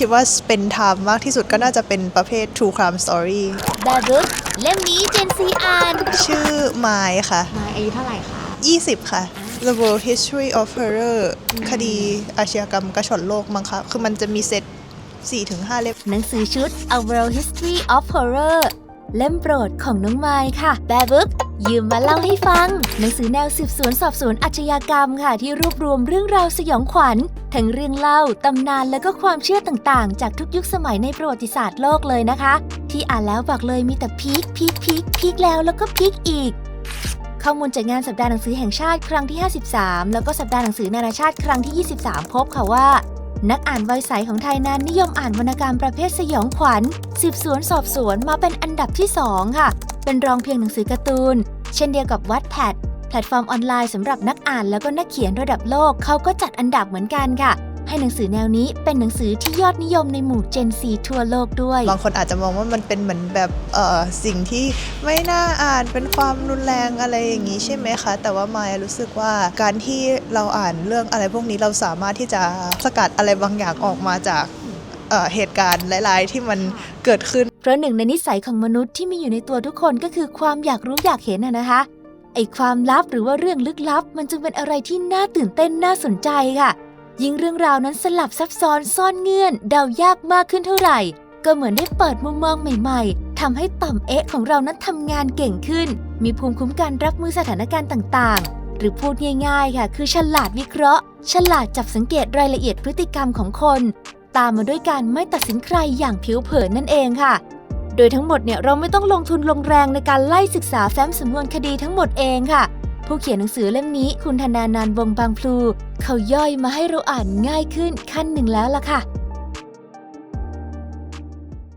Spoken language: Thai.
คิดว่าเป็นไทม์มากที่สุดก็น่าจะเป็นประเภท True Crime Story แบบบุ๊กเล่มนี้เจนซีอ่านชื่อไมายค่ะนายอายุเท่าไหร่คะ 20 ค่ะ The World History of Horror คดีอาชญากรรมกระชอนโลกมั้งคะคือมันจะมีเซต4-5เล่ม หนังสือชุด A World History of Horror เล่มโปรดของน้องไมค์ค่ะแบบบุ๊ก ยืมมาเล่าให้ฟัง หนังสือแนวสืบสวนสอบสวนอาชญากรรมค่ะ ที่รวบรวมเรื่องราวสยองขวัญ ทั้งเรื่องเล่า ตำนานและก็ความเชื่อต่างๆ จากทุกยุคสมัยในประวัติศาสตร์โลกเลยนะคะ ที่อ่านแล้วบอกเลยมีแต่พีคพีคพีคพีคแล้วแล้วก็พีคอีกข้อมูลจากงานสัปดาห์หนังสือแห่งชาติครั้งที่ 53 แล้วก็สัปดาห์หนังสือนานาชาติครั้งที่ 23 พบค่ะว่า นักอ่านวัยใสของไทยนั้นนิยมอ่านวรรณกรรมประเภทสยองขวัญสืบสวนสอบสวนมาเป็นอันดับที่ 2 ค่ะ เป็นรองเพียงหนังสือการ์ตูน เช่นเดียวกับวัดแพดแพลตฟอร์มออนไลน์สำหรับนักอ่านแล้วก็นักเขียนระดับโลกเขาก็จัดอันดับเหมือนกันค่ะ ให้หนังสือแนวนี้เป็นหนังสือที่ยอดนิยมในหมู่ Gen Z ทั่วโลกด้วย บางคนอาจจะมองว่ามันเป็นเหมือนแบบเอ่อสิ่งที่ไม่น่าอ่านเป็นความรุนแรงอะไรอย่างนี้ใช่ไหมคะ แต่ว่ามายรู้สึกว่าการที่เราอ่านเรื่องอะไรพวกนี้เราสามารถที่จะสกัดอะไรบางอย่างออกมาจากเอ่อเหตุการณ์หลาย ๆ ที่มันเกิดขึ้น เพราะหนึ่งในนิสัยของมนุษย์ที่มีอยู่ในตัวทุกคนก็คือความอยากรู้อยากเห็นนะนะคะ ไอความลับหรือว่าเรื่องลึกลับ มันจึงเป็นอะไรที่น่าตื่นเต้นน่าสนใจค่ะ ยิ่งเรื่องราวนั้นสลับซับซ้อนซ่อนเงื่อน เดายากมากขึ้นเท่าไหร่ ก็เหมือนได้เปิดมุมมองใหม่ ๆทำให้ต่อมเอ๊ะของเรานั้นทำงานเก่งขึ้น มีภูมิคุ้มกันรับมือสถานการณ์ต่างๆ หรือพูดง่ายๆค่ะ คือฉลาดวิเคราะห์ ฉลาดจับสังเกตรายละเอียดพฤติกรรมของคน ตามมาด้วยการไม่ตัดสินใครอย่างผิวเผินนั่นเองค่ะ โดยทั้งหมดเนี่ยเราไม่ต้องลงทุนลงแรงในการไล่ศึกษาแฟ้มสำนวนคดีทั้งหมดเองค่ะ ผู้เขียนหนังสือเล่มนี้คุณธนานานท์วงบางพลู เขาย่อยมาให้เราอ่านง่ายขึ้นขั้นหนึ่งแล้วล่ะค่ะ